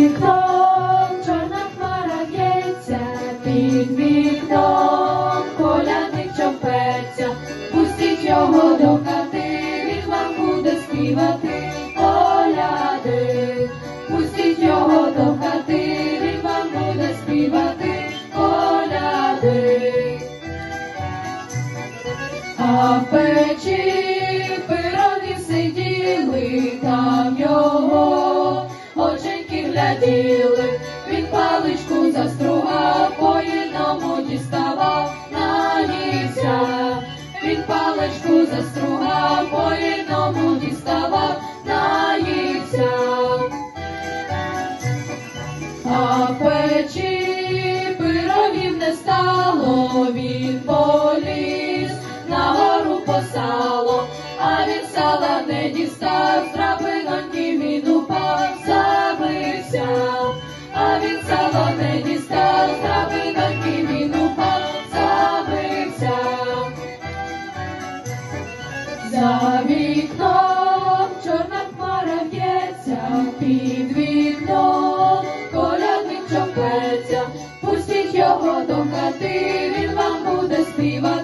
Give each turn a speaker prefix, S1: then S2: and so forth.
S1: вікном чорна хмара під вікном коляник чопеться, пустіть його до хати, він вам буде співати, коляди, пустіть його до хати, він вам буде співати, коляди, а в печі пироги сиділи там гляділи, він паличку застругав, по одному діставав, наївся. Він паличку застругав, по одному діставав, наївся. А печі пировів не стало, він поліз на гору по сало, а від сала не дістав, За вікном чорна хмара в'ється, під вікном колядник чопеться, пустіть його до хати, він вам буде співати